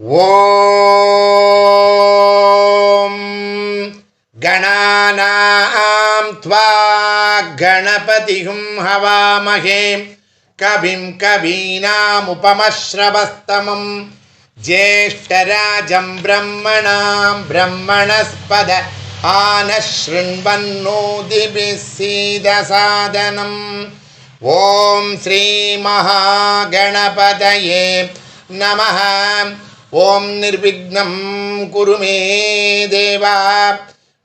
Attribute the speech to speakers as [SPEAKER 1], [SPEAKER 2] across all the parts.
[SPEAKER 1] ॐ गणानां त्वा गणपतिं हवामहे कविं कवीनामुपमश्रवस्तमं ज्येष्ठराजं ब्रह्मणां ब्रह्मणस्पद शृण्वन्नोदिभिः सीदसादनम्। ॐ श्रीमहागणपतये नमः ஓம் நிர்விக்னம் குருமே தேவா.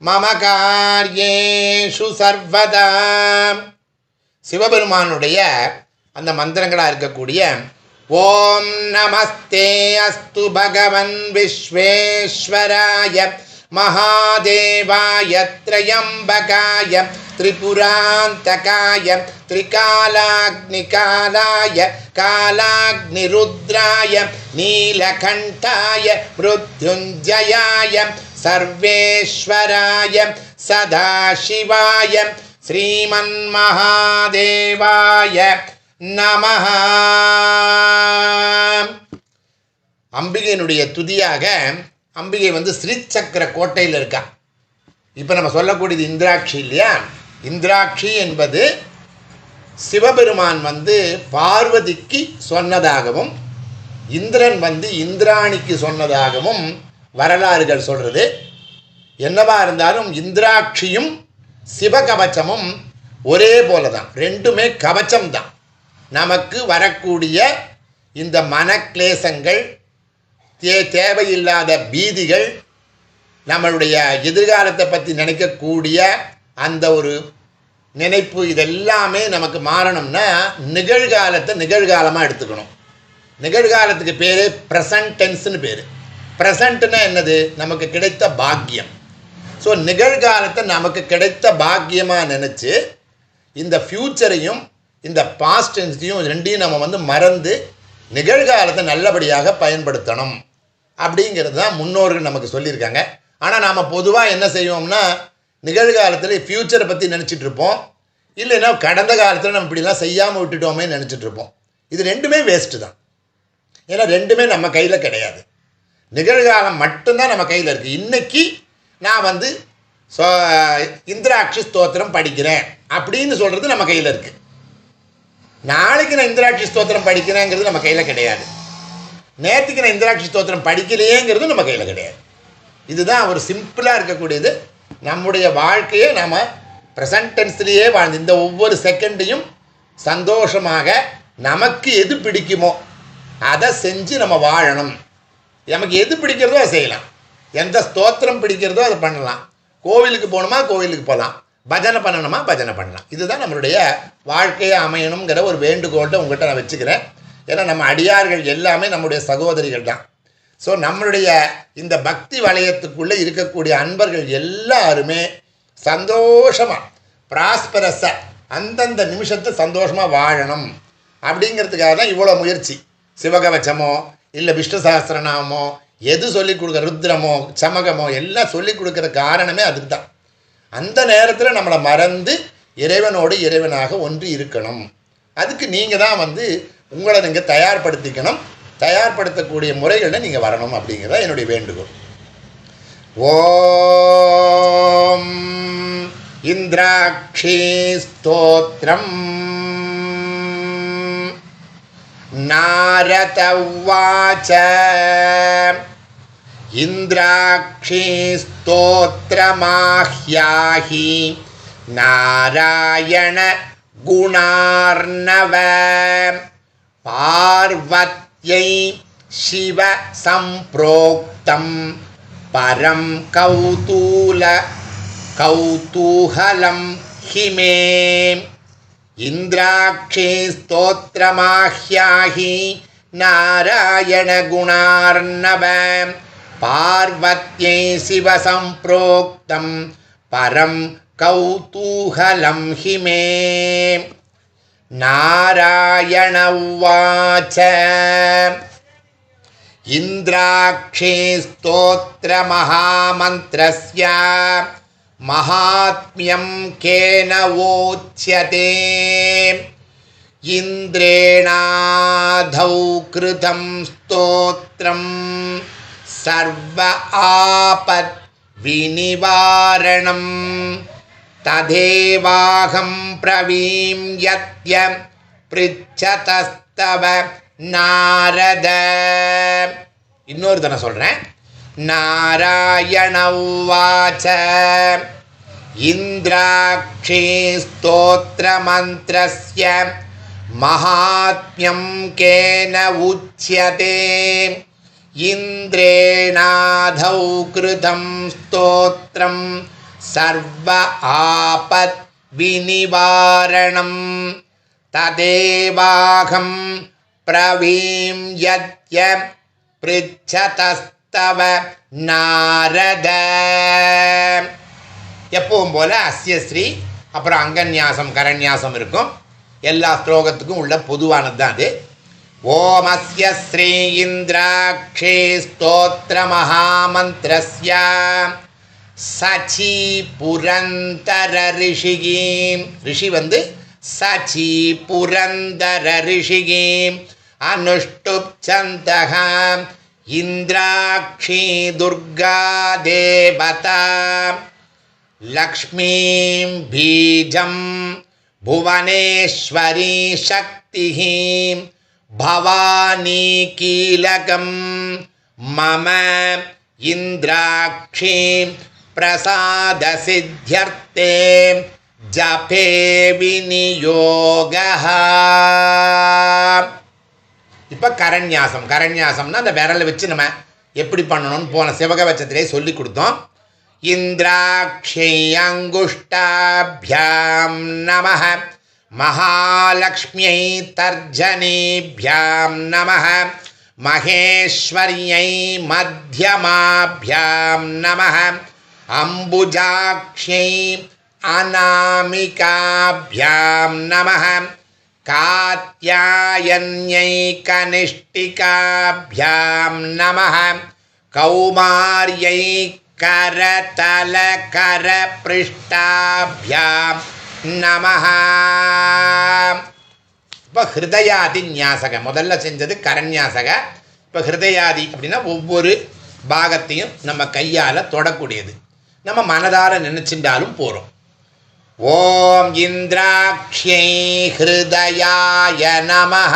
[SPEAKER 1] மம காரியேஷு சர்வதா. சிவபெருமானுடைய அந்த மந்திரங்களாக இருக்கக்கூடிய ஓம் நமஸ்தே அஸ்து பகவன் விஸ்வேஸ்வராய மகாதேவாய த்ரயம்பகாய திரிபுராந்தகாய त्रिकालाग्निकालाय कालाग्निरुद्राय नीलकण्ठाय मृत्युञ्जयाय सर्वेश्वराय सदाशिवाय श्रीमन्महादेवाय நமஹ அம்பிகையினுடைய துதியாக அம்பிகை வந்து ஸ்ரீசக்கர கோட்டையில் இருக்கா? இப்போ நம்ம சொல்லக்கூடியது இந்திராட்சி இல்லையா? இந்திராட்சி என்பது சிவபெருமான் வந்து பார்வதிக்கு சொன்னதாகவும் இந்திரன் வந்து இந்திராணிக்கு சொன்னதாகவும் வரலாறுகள் சொல்கிறது என்னவா இருந்தாலும் இந்திராட்சியும் சிவகவச்சமும் ஒரே போல தான் ரெண்டுமே கவச்சம்தான் நமக்கு வரக்கூடிய இந்த மனக்லேசங்கள் தே தேவையில்லாத பீதிகள் நம்மளுடைய எதிர்காலத்தை பற்றி நினைக்கக்கூடிய அந்த ஒரு நினைப்பு இதெல்லாமே நமக்கு மாறணும்னா நிகழ்காலத்தை நிகழ்காலமாக எடுத்துக்கணும். நிகழ்காலத்துக்கு பேர் ப்ரெசன்ட் டென்ஸ்னு பேர். ப்ரெசண்ட்னா என்னது? நமக்கு கிடைத்த பாக்கியம். ஸோ நிகழ்காலத்தை நமக்கு கிடைத்த பாக்கியமாக நினச்சி இந்த ஃப்யூச்சரையும் இந்த பாஸ்ட் டென்ஸையும் ரெண்டையும் நம்ம வந்து மறந்து நிகழ்காலத்தை நல்லபடியாக பயன்படுத்தணும். அப்படிங்கிறது தான் முன்னோர்கள் நமக்கு சொல்லியிருக்காங்க. ஆனால் நாம் பொதுவாக என்ன செய்வோம்னா நிகழ்காலத்தில் ஃப்யூச்சரை பற்றி நினச்சிட்டு இருப்போம். இல்லைன்னா கடந்த காலத்தில் நம்ம இப்படிலாம் செய்யாமல் விட்டுட்டோமே நினச்சிட்டு இருப்போம். இது ரெண்டுமே வேஸ்ட்டு தான். ஏன்னா ரெண்டுமே நம்ம கையில் கிடையாது. நிகழ்காலம் மட்டும்தான் நம்ம கையில் இருக்குது இன்றைக்கி நான் வந்து சோ இந்திராட்சி ஸ்தோத்திரம் படிக்கிறேன் அப்படின்னு சொல்கிறது நம்ம கையில் இருக்குது நாளைக்கு நான் இந்திராட்சி ஸ்தோத்திரம் படிக்கிறேங்கிறது நம்ம கையில் கிடையாது. நேற்றுக்கு நான் இந்திராட்சி ஸ்தோத்திரம் படிக்கலையேங்கிறது நம்ம கையில் கிடையாது. இதுதான் ஒரு சிம்பிளாக இருக்கக்கூடியது. நம்முடைய வாழ்க்கையை நாம் ப்ரெசன்ட் டென்ஸ்லேயே வாழ்ந்து இந்த ஒவ்வொரு செகண்டையும் சந்தோஷமாக நமக்கு எது பிடிக்குமோ அதை செஞ்சு நம்ம வாழணும். நமக்கு எது பிடிக்கிறதோ அதை செய்யலாம். எந்த ஸ்தோத்திரம் பிடிக்கிறதோ அதை பண்ணலாம். கோவிலுக்கு போகணுமா? கோவிலுக்கு போகலாம். பஜனை பண்ணணுமா? பஜனை பண்ணலாம். இதுதான் நம்மளுடைய வாழ்க்கையை அமையணுங்கிற ஒரு வேண்டுகோட்டை உங்கள்கிட்ட நான் வச்சுக்கிறேன். ஏன்னா நம்ம அடியார்கள் எல்லாமே நம்முடைய சகோதரிகள் தான். ஸோ நம்மளுடைய இந்த பக்தி வலயத்துக்குள்ளே இருக்கக்கூடிய அன்பர்கள் எல்லாருமே சந்தோஷமாக ப்ராஸ்பரஸாக அந்தந்த நிமிஷத்தை சந்தோஷமாக வாழணும். அப்படிங்கிறதுக்காக தான் இவ்வளோ முயற்சி. சிவகவச்சமோ இல்லை விஷ்ணு சஹஸ்ரநாமோ எது சொல்லிக் கொடுக்குற ருத்ரமோ சமகமோ எல்லாம் சொல்லிக் கொடுக்குற காரணமே அதுக்கு தான் அந்த நேரத்தில் நம்மளை மறந்து இறைவனோடு இறைவனாக ஒன்று இருக்கணும். அதுக்கு நீங்கள் தான் வந்து உங்களை நீங்கள் தயார்படுத்திக்கணும் தயார்படுத்தக்கூடிய முறைகளில் நீங்கள் வரணும் அப்படிங்கிறத என்னுடைய வேண்டுகோள் ஓம் இந்திராட்சி ஸ்தோத்திரம் नारद उवाच इन्द्राक्षी स्तोत्रमाह्याहि नारायण गुणार्णव पार्वत्यै शिवसम्प्रोक्तं परं कौतूल कौतूहलं हि मे इन्द्राक्षी स्तोत्रमाह्याहि नारायणगुणार्णव पार्वत्यै शिवसम्प्रोक्तं परं कौतूहलं हि मे नारायण उवाच इन्द्राक्षी स्तोत्रमहामन्त्रस्य महात्म्यं केन वोच्यते इन्द्रेणाधौ कृतं स्तोत्रं सर्व आपद्विनिवारणं तदेवाहं प्रवीं यत्य पृच्छतस्तव நாரத இன்னொரு தடவை சொல்கிறேன் நாராயண உவாச்ச இந்திராட்சே ஸ்தோத்திரமந்திரஸ்ய மகாத்மியம் கேன உச்சியதே இந்திரேணாதௌ கிருதம் ஸ்தோத்திரம் சர்வ ஆபத் விநிவாரணம் ததேவாகம் பிரவீம் யத்ய பிருச்சதஸ்தவ நாரத எப்பவும் போல அஸ்யஸ்ரீ அப்புறம் அங்கன்யாசம் கரண்யாசம் இருக்கும். எல்லா ஸ்லோகத்துக்கும் உள்ள பொதுவானது தான் அது. ஓம் அஸ்ய ஸ்ரீ இந்திராட்சே ஸ்தோத்திர மகாமந்திரஸ்ய. சச்சி புரந்தர ரிஷிகீம் ரிஷி வந்து சச்சி புரந்தர ரிஷிகீம் அனுஷ்டுப் சந்தகாம் இந்திராட்சி துர்கா தேவதா. லக்ஷ்மீம் பீஜம் புவனேஸ்வரி சக்திஹீம் பவானி கீலகம் மம இந்திராட்சீம் प्रसादसिद्ध्यर्थे जपे विनियोगः இப்போ கரண்யாசம் கரண்யாசம்னா அந்த விரலை வச்சு நம்ம எப்படி பண்ணணும்னு போன சிவகவச்சத்திலே சொல்லி கொடுத்தோம் இந்திராட்சை அங்குஷ்டாபியாம் நம மகாலக்ஷ்மியை தர்ஜனீபியாம் நம மகேஸ்வர்யை மத்தியமாபியாம் நம அம்புஜாக்ஷை அநாமிகாபியாம் நம कात्यायन्यै कनिष्ठिकाभ्यां नमः कौमार्यै करतलकरपृष्ठाभ्यां நமः இப்போ ஹிருதயாதி ஞாசக முதல்ல செஞ்சது கரண்யாசக இப்போ ஹிருதயாதி அப்படின்னா ஒவ்வொரு பாகத்தையும் நம்ம கையால் தொடக்கூடியது நம்ம மனதார நினச்சிண்டாலும் போகிறோம் ஓம் இந்திராட்சியை ஹிருதயாய நமः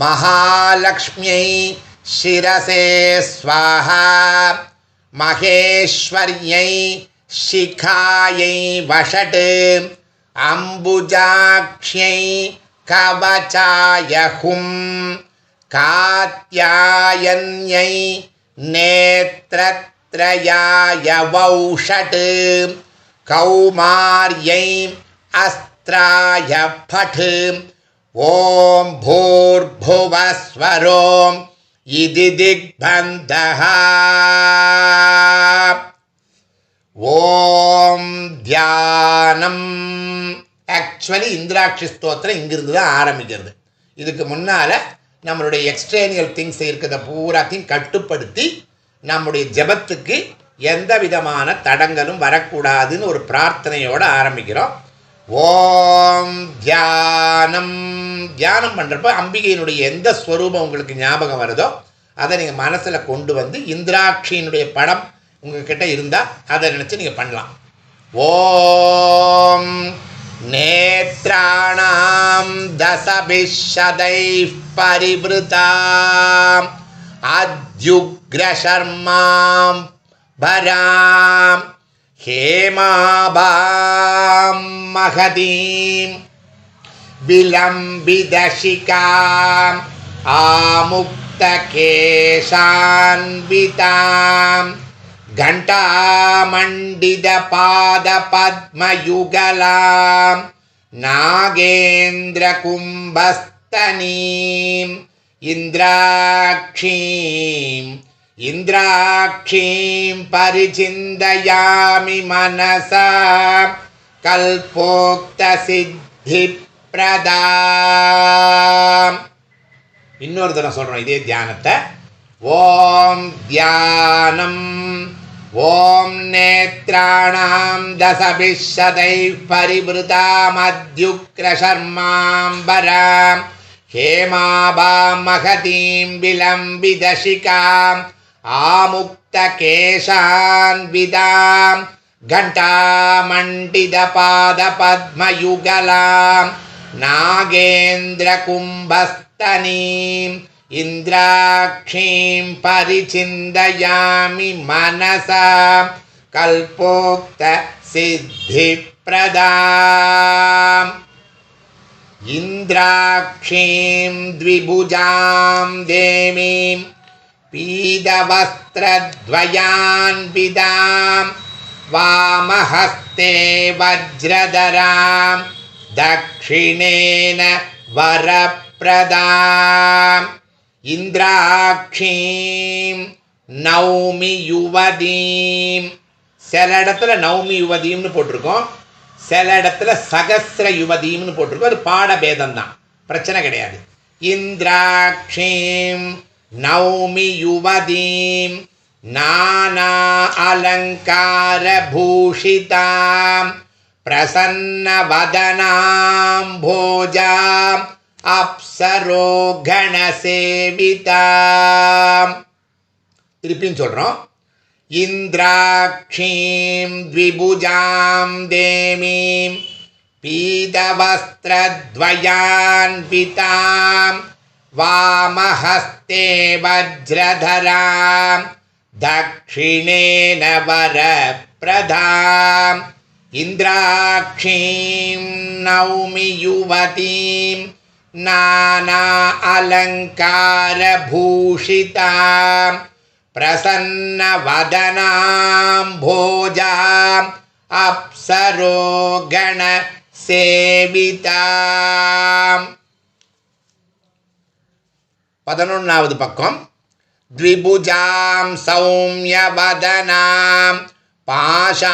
[SPEAKER 1] महालक्ष्म्यै शिरसे स्वाहा महेश्वर्यै शिखायै वषट् अम्बुजाक्ष्यै कवचाय हुं कात्यायन्यै नेत्रत्रयाय वौषट् कौमार्यै अस्त्राय फट् ॐ भूर्भुवस्वरोम् इति दिग्बन्धः ஓம் தியானம் ஆக்சுவலி இந்திராட்சி ஸ்தோத்திரம் இங்கிருந்து தான் ஆரம்பிக்கிறது இதுக்கு முன்னால் நம்மளுடைய எக்ஸ்ட்ரேனியல் திங்ஸ் இருக்கிறத பூராத்தையும் கட்டுப்படுத்தி நம்முடைய ஜெபத்துக்கு எந்த விதமான தடங்களும் வரக்கூடாதுன்னு ஒரு பிரார்த்தனையோடு ஆரம்பிக்கிறோம். ஓம் தியானம். தியானம் பண்ணுறப்ப அம்பிகையினுடைய எந்த ஸ்வரூபம் உங்களுக்கு ஞாபகம் வருதோ அதை நீங்கள் மனசில் கொண்டு வந்து இந்திராட்சியினுடைய படம் உங்ககிட்ட இருந்தால் அதை நினச்சி நீங்கள் பண்ணலாம். ஓம் நேத்ராணாம் தசபிஷதை பரிவிருதாம் ग्रशर्मां भरां हेमाभां महतीं विलम्बिदशिकाम् आमुक्तकेशान्वितां घण्टामण्डितपादपद्मयुगलां नागेन्द्रकुम्भस्तनीम् इन्द्राक्षीं इन्द्राक्षीं परिचिन्तयामि मनसा கல்போக்தசித்திப்பிரதா இன்னொரு தடவை சொல்கிறோம் இதே தியானத்தை ஓம் தியானம் ॐ नेत्राणां दशभिशतैः परिवृतामद्युग्रशर्माम्बरां हेमाभां महतीं विलम्बिदशिकाम् आमुक्तकेशान्विदां घण्टामण्डितपादपद्मयुगलां नागेन्द्रकुम्भस्तनीम् इन्द्राक्षीं परिचिन्तयामि मनसा कल्पोक्तसिद्धिप्रदाम् इन्द्राक्षीं द्विभुजां देवीं पीतवस्त्रद्वयान्विदां वामहस्ते वज्रधरां दक्षिणेन वरप्रदाम् இந்திராட்சீம் நௌமி யுவதீம் சில இடத்துல நௌமி யுவதீம்னு போட்டிருக்கோம் சில இடத்துல சகசிர யுவதீம்னு போட்டிருக்கோம் அது பாடபேதம் தான் பிரச்சனை கிடையாது இந்திராட்சீம் நௌமி யுவதீம் நானா அலங்கார பூஷிதாம் பிரசன்ன வதனாம் போஜாம் அப்சரோ கணசேவிதாம் திருப்பியும் சொல்கிறோம் இந்திராட்சீம் த்விபுஜாம் தேமீம் பீதவஸ்திரத்வயான்விதாம் वामहस्ते वज्रधरां दक्षिणेन वरप्रधाम् इन्द्राक्षीं नौमि युवतीं नाना अलङ्कारभूषितां प्रसन्नवदनां भोजाम् अप्सरोगणसेविता பதினொன்றாவது பக்கம் द्विभुजां सौम्यवदनां पाशाङ्कुशधरां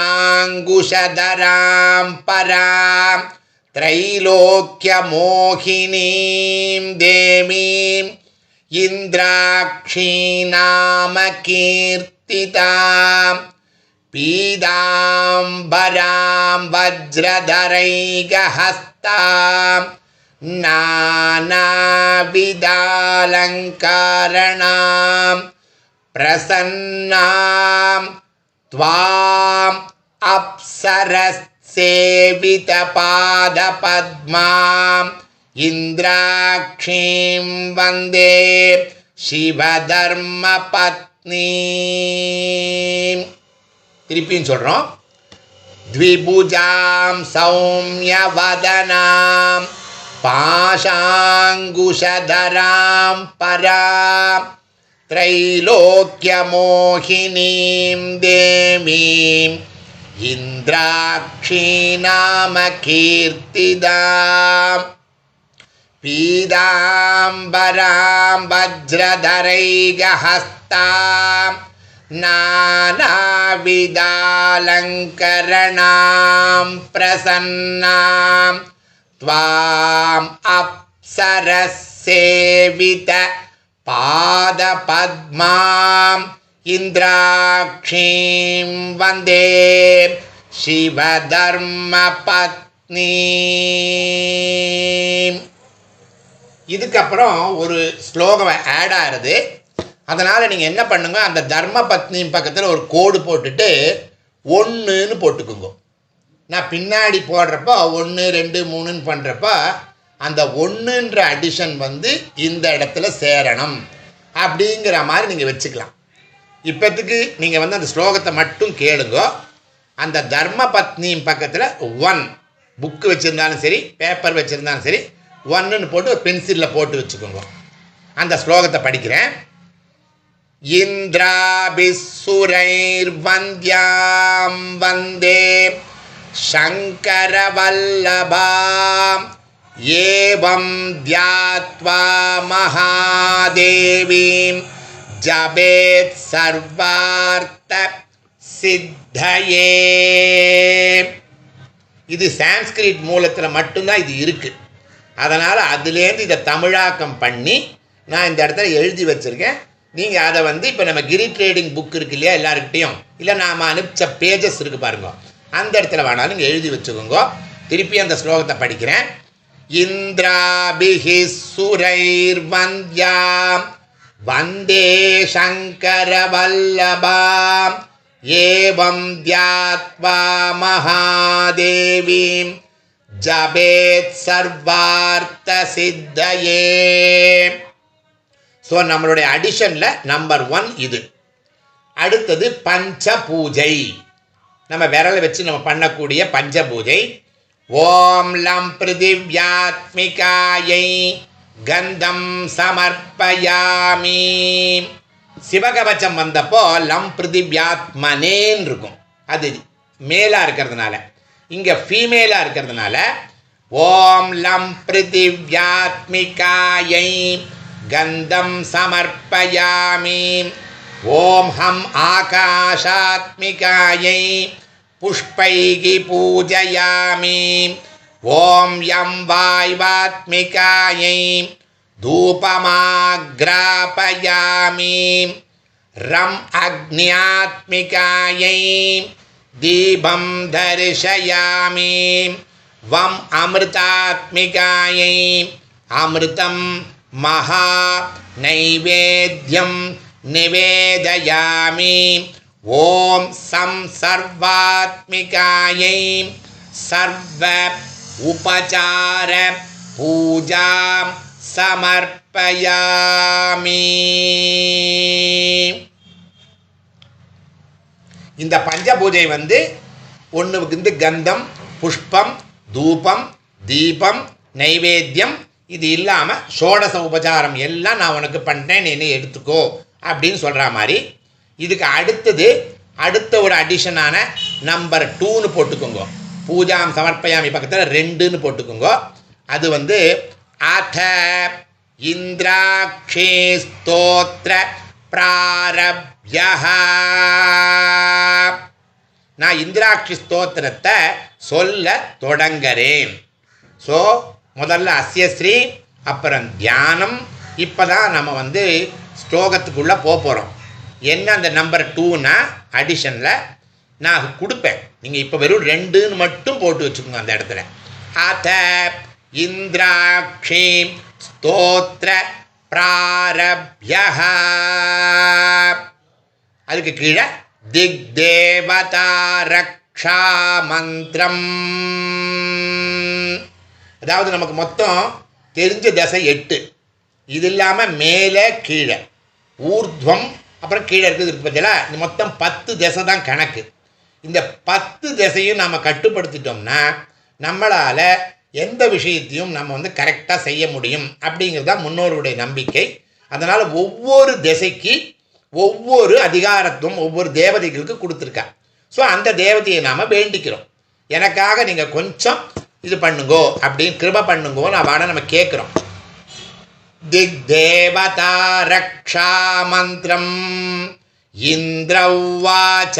[SPEAKER 1] परां त्रैलोक्यमोहिनीं देवीं इन्द्राक्षीनामकीर्तितां पीताम्बरां वज्रधरैकहस्तां नानाविदालङ्कारणां प्रसन्नां त्वाम् अप्सरसेवितपादपद्माम् इन्द्राक्षीं वन्दे शिवधर्मपत्नीम् திருப்பியும் சொல்கிறோம் द्विभुजां सौम्यवदनां पाशाङ्कुशधरां परां त्रैलोक्यमोहिनीं देवीम् इन्द्राक्षीनामकीर्तिदाम् पीताम्बरां वज्रधरैकहस्तां नानाविदालङ्करणां प्रसन्नां त्वाम् अप्सरसेवित पादपद्माम् इन्द्राक्षीं वन्दे சிவதர்மபத்னீம் இதுக்கப்புறம் ஒரு ஸ்லோகம் ஆட் ஆகுது அதனால் நீங்கள் என்ன பண்ணுங்க அந்த தர்ம பத்னி பக்கத்தில் ஒரு கோடு போட்டுட்டு ஒன்றுன்னு போட்டுக்குங்க நான் பின்னாடி போடுறப்போ ஒன்று ரெண்டு மூணுன்னு பண்ணுறப்ப அந்த ஒன்றுன்ற அடிஷன் வந்து இந்த இடத்துல சேரணும். அப்படிங்கிற மாதிரி நீங்கள் வச்சுக்கலாம். இப்போத்துக்கு நீங்கள் வந்து அந்த ஸ்லோகத்தை மட்டும் கேளுங்க. அந்த தர்ம பத்னி பக்கத்தில் ஒன் புக்கு வச்சுருந்தாலும் சரி பேப்பர் வச்சுருந்தாலும் சரி ஒன்றுன்னு போட்டு ஒரு பென்சிலில் போட்டு வச்சுக்கோங்க. அந்த ஸ்லோகத்தை படிக்கிறேன். இந்திராபிசுரைர்வந்தியாம் வந்தே शङ्करवल्लभाम् एवं ध्यात्वा महादेवीं जपेत् सर्वार्थ சித்தயே இது சான்ஸ்கிரிட் மூலத்தில் மட்டும்தான் இது இருக்குது அதனால் அதுலேருந்து இதை தமிழாக்கம் பண்ணி நான் இந்த இடத்துல எழுதி வச்சுருக்கேன் நீங்கள் அதை வந்து இப்போ நம்ம கிரி ட்ரேடிங் புக் இருக்கு இல்லையா எல்லாருக்கிட்டையும் இல்லை நாம் அனுப்பிச்ச பேஜஸ் இருக்கு பாருங்க அந்த இடத்துல வேணாலும் நீங்கள் எழுதி வச்சுக்கோங்க. திருப்பி அந்த ஸ்லோகத்தை படிக்கிறேன். இந்திராபிஹி சுரைர் வந்தியாம். வந்தே சங்கர வல்லபாம். ஏவம் தியாத்வா மகாதேவீம். ஜபேத் சர்வார்த்த சித்தயே. ஸோ நம்மளுடைய அடிஷனில் நம்பர் ஒன் இது. அடுத்தது பஞ்ச பூஜை. நம்ம விரலை வச்சு நம்ம பண்ணக்கூடிய பஞ்சபூஜை. ஓம் லம் பிருதிவ்யாத்மிகாயை கந்தம் சமர்ப்பயாமி. சிவகவச்சம் வந்தப்போ லம் பிருதிவ்யாத்மனேன்னு இருக்கும். அது மேலாக இருக்கிறதுனால. இங்கே ஃபீமேலாக இருக்கிறதுனால ஓம் லம் பிருதிவ்யாத்மிகாயை கந்தம் சமர்ப்பயாமி. ஓம் ஹம் ஆகாஷாத்மிகாயை पुष्पैः पूजयामि। ॐ यं वाय्वात्मिकायै धूपमाग्रापयामि। रम् अग्न्यात्मिकायै दीपं दर्शयामि। वम् अमृतात्मिकायै अमृतं महा नैवेद्यम निवेदयामि। ஓம் சம் சர்வாத்மிகாயை சர்வ உபச்சார பூஜா சமர்ப்பயாமி. இந்த பஞ்ச பூஜை வந்து ஒன்று வந்து கந்தம் புஷ்பம் தூபம் தீபம் நைவேத்தியம் இது இல்லாமல் சோடச உபச்சாரம் எல்லாம் நான் உனக்கு பண்ணிட்டேன் என்னை எடுத்துக்கோ அப்படின்னு சொல்கிற மாதிரி இதுக்கு அடுத்தது அடுத்த ஒரு அடிஷனான நம்பர் டூன்னு போட்டுக்கோங்க. பூஜாம் சமர்ப்பயாமி பக்கத்தில் ரெண்டுன்னு போட்டுக்கோங்க. அது வந்து அத இந்திராட்சே ஸ்தோத்திர பிராரப்யா நான் இந்திராட்சி ஸ்தோத்திரத்தை சொல்ல தொடங்குறேன். ஸோ முதல்ல அஸ்யஸ்ரீ அப்புறம் தியானம். இப்போ தான் நம்ம வந்து ஸ்லோகத்துக்குள்ளே போக போகிறோம் என்ன அந்த நம்பர் டூனா அடிஷனில் நான் கொடுப்பேன். நீங்கள் இப்போ வெறும் ரெண்டுன்னு மட்டும் போட்டு வச்சுக்கோங்க அந்த இடத்துல. அத இந்திராட்சி ஸ்தோத்திர பிராரப்யா அதுக்கு கீழே திக் தேவதா ரக்ஷா மந்திரம். அதாவது நமக்கு மொத்தம் தெரிஞ்ச தசை எட்டு. இது இல்லாமல் மேலே கீழே. ஊர்த்வம் அப்புறம் கீழே இருக்குது இருக்கு பார்த்தீங்களா இந்த மொத்தம் பத்து திசை தான் கணக்கு. இந்த பத்து திசையும் நாம் கட்டுப்படுத்திட்டோம்னா நம்மளால் எந்த விஷயத்தையும் நம்ம வந்து கரெக்டாக செய்ய முடியும் அப்படிங்கிறது தான் முன்னோருடைய நம்பிக்கை. அதனால் ஒவ்வொரு திசைக்கு ஒவ்வொரு அதிகாரத்தும் ஒவ்வொரு தேவதைகளுக்கு கொடுத்துருக்கா. ஸோ அந்த தேவதையை நாம் வேண்டிக்கிறோம். எனக்காக நீங்கள் கொஞ்சம் இது பண்ணுங்கோ அப்படின்னு கிருப பண்ணுங்கோ நான் வாட நம்ம கேட்குறோம். दिग्देवता रक्षामन्त्रम् इन्द्रौवाच।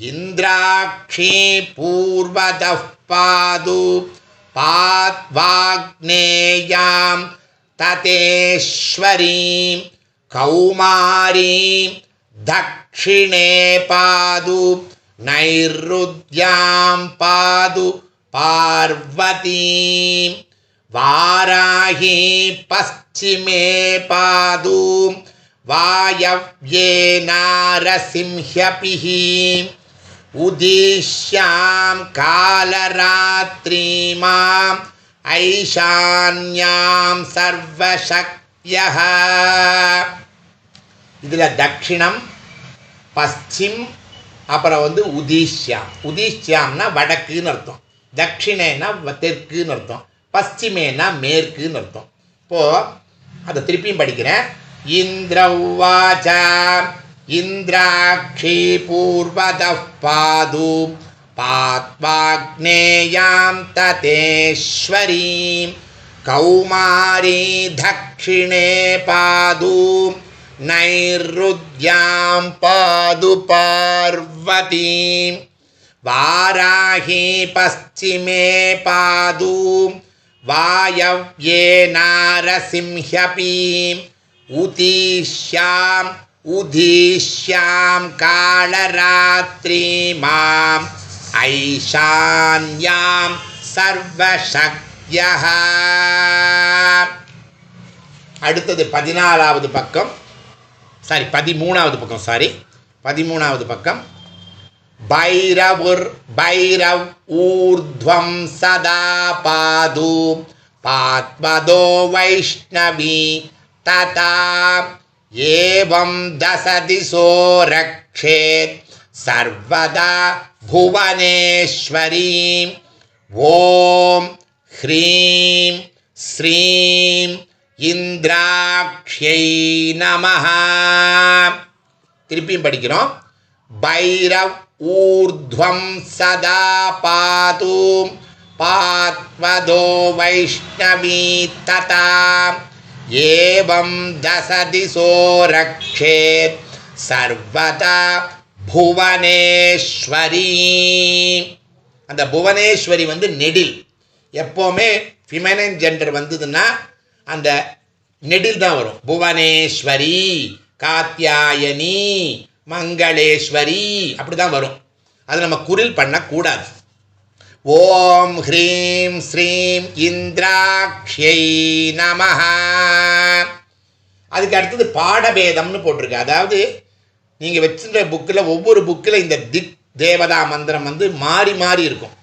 [SPEAKER 1] इन्द्राक्षी पूर्वतः पादु पाद्वाग्नेयां ततेश्वरीं कौमारीं दक्षिणे पादु नैरुद्यां पादु पार्वतीम् वाराही पश्चिमे पादु वायव्ये नारसिंह्यपिः उदिश्यां कालरात्रीमाम् ஐஷான்யாம் சர்வசக்திய இதில் தட்சிணம் பஸ்டிம் அப்புறம் வந்து உதீஷ்யாம். உதீஷ்யாம்னா வடக்குன்னு அர்த்தம். தட்சிணேன்னா தெற்குன்னு அர்த்தம். பஸ்டிமேனா மேற்குன்னு அர்த்தம். இப்போது அதை திருப்பியும் படிக்கிறேன். இந்திரவாச்சா இந்திராட்சி பூர்வத பாது பாத்வாக்னேயாம் ததேஸ்வரீம் கௌமாரி தட்சிணே பாது நைருத்யாம் பாது பார்வதீம் வாராகி பஸ்திமே பாதூம் वायव्ये नारसिंह्यपि உதீஷ்யாம் உதீஷ்யாம் காளராத்ரீமாம் ஐஷான்யாம் சர்வசக்யா அடுத்தது பதினாலாவது பக்கம் சாரி பதிமூணாவது பக்கம் சாரி பதிமூணாவது பக்கம் பைரவுர் பைரவ் ஊர்ध्वं சதா பாது. பாத்மதோ வைஷ்ணவி ததா. ஏவம் தசதிசோ ரக்ஷேத். சர்வதா புவனேஸ்வரீம் ஓம் ஹ்ரீம் ஸ்ரீம் இந்திராக்ஷை நமஹ. திருப்பியும் படிக்கிறோம். பைரவ் ஊர்ध्वं சதா பாதும். பாத்வதோ வைஷ்ணவி ததா. ஏவம் தசதி சோரக்ஷே. சர்வதா புவனேஸ்வரி. அந்த புவனேஸ்வரி வந்து நெடில். எப்போவுமே ஃபிமனைன் ஜெண்டர் வந்ததுன்னா அந்த நெடில் தான் வரும். புவனேஸ்வரி காத்தியாயனி மங்களேஸ்வரி. அப்படிதான் வரும். அது நம்ம குரில் பண்ணக்கூடாது. ஓம் ஹ்ரீம் ஸ்ரீம் இந்திராக்ஷை நமஹ. அதுக்கு அடுத்தது பாடபேதம்னு போட்டிருக்கு. அதாவது நீங்கள் வச்சிருந்த புக்கில் ஒவ்வொரு புக்கில் இந்த திக் தேவதா மந்திரம் வந்து மாறி மாறி இருக்கும்.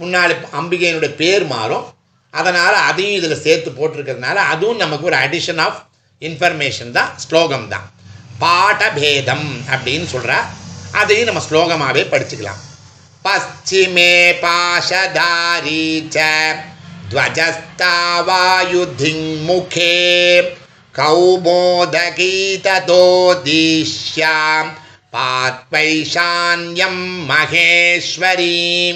[SPEAKER 1] முன்னாடி அம்பிகையினுடைய பேர் மாறும். அதனால் அதையும் இதில் சேர்த்து போட்டிருக்கிறதுனால அதுவும் நமக்கு ஒரு அடிஷன் ஆஃப் இன்ஃபர்மேஷன் தான் ஸ்லோகம் தான். பாடபேதம் அப்படின்னு சொல்கிறா அதையும் நம்ம ஸ்லோகமாகவே படிச்சுக்கலாம் பச்சிமே பாஷதாரி ध्वजस्तावायुधिङ्मुखे कौमोदगीतदोदीश्यां पात्पैशान्यं महेश्वरीं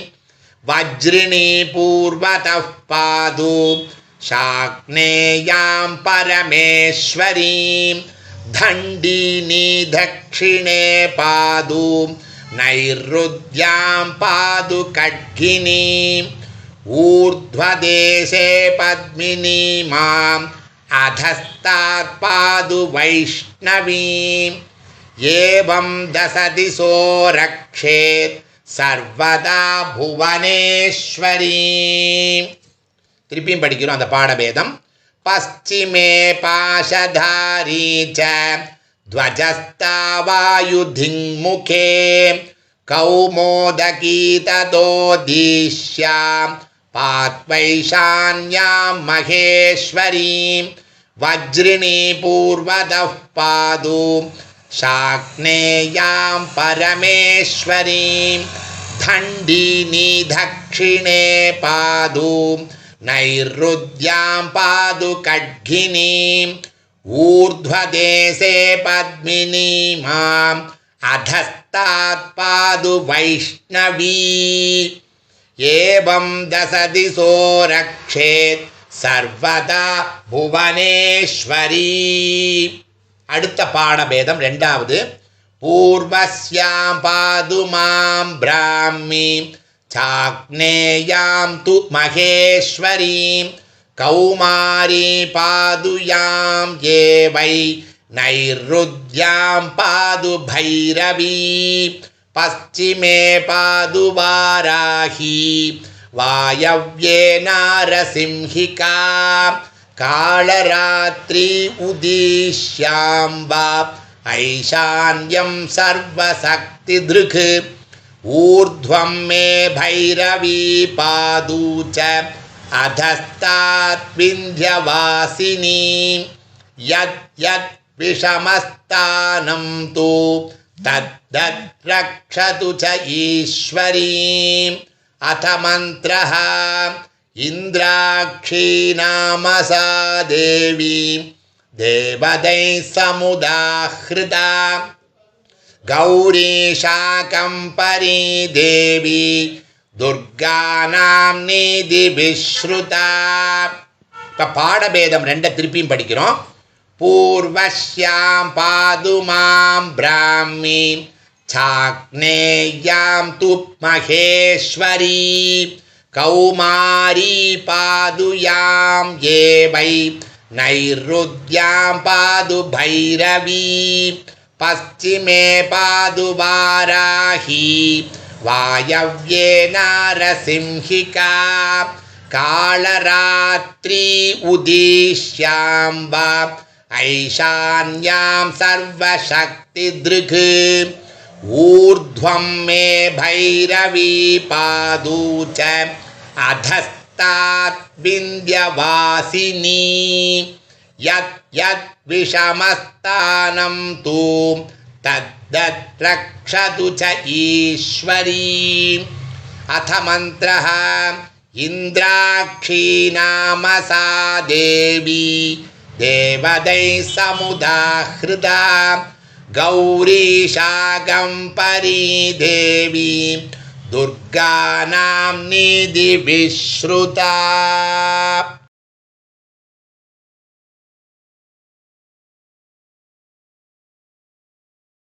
[SPEAKER 1] वज्रिणी पूर्वतः पादु शाक्नेयां परमेश्वरीं दण्डिनी दक्षिणे पादु नैऋद्यां पादु खड्गिनीम् ऊर्ध्वदेशे पद्मिनी माम् अधस्तात् पादु वैष्णवीम् एवं दशदिशो रक्षेत् சர்வதா புவனேஸ்வரி திருப்பியும் படிக்கிறோம் அந்த பாடபேதம் पश्चिमे पाशधारी च ध्वजस्तावायुधिङ्मुखे दीश्या पात्वैशान्यां महेश्वरीं वज्रिणी पूर्वदः पादु शाक्नेयां परमेश्वरीं दण्डिनी दक्षिणे पादु नैऋद्यां पादु खड्गिनीम् ऊर्ध्वदेशे पद्मिनी माम् अधस्तात् पादु वैष्णवी एवं दशदिशो रक्षेत् சர்வதா புவனேஸ்வரி அடுத்த பாடபேதம் ரெண்டாவது பூர்வஸ்யாம் பாது மாம் பிராமி चाग्नेयां तु महेश्वरीं कौमारी पादुयां ये वै नैरुद्यां पादु भैरवी पश्चिमे पादु वाराही वायव्ये नारसिंहिका कालरात्रि उदिश्यां वा ऐशान्यं सर्वशक्तिदृक् ऊर्ध्वं मे भैरवी पादू च अधस्तात् विन्ध्यवासिनी यत् यत् तु तद्दत् रक्षतु च ईश्वरीम् अथ मन्त्रः इन्द्राक्षी नाम सा देवी। देवदैः समुदाहृता। गौरी शाकम्परी देवी துர்கானாம் நீதி விஸ்ருதா இப்போ பாடபேதம் ரெண்டை திருப்பியும் படிக்கிறோம் பூர்வஸ்யாம் பாதுமாம் பிராமி சாக்னேயாம் து மகேஸ்வரி கௌமாரி பாதுயாம் ஏ வை नैऋत्यां पादु भैरवी पश्चिमे पादु वाराही वायव्ये नारसिंहिका, कालरात्रि उदीश्याम्बा, ऐशान्यां सर्वशक्तिदृक् ऊर्ध्वं मे भैरवी पादू च अधस्तात् विन्द्यवासिनी, यत् यत् विषमस्थानं तु तद्दत् रक्षतु च ईश्वरी अथ मन्त्रः इन्द्राक्षी नाम सा देवी देवदैः समुदाहृदा गौरीशाकम्परी देवी दुर्गानां निधिविश्रुता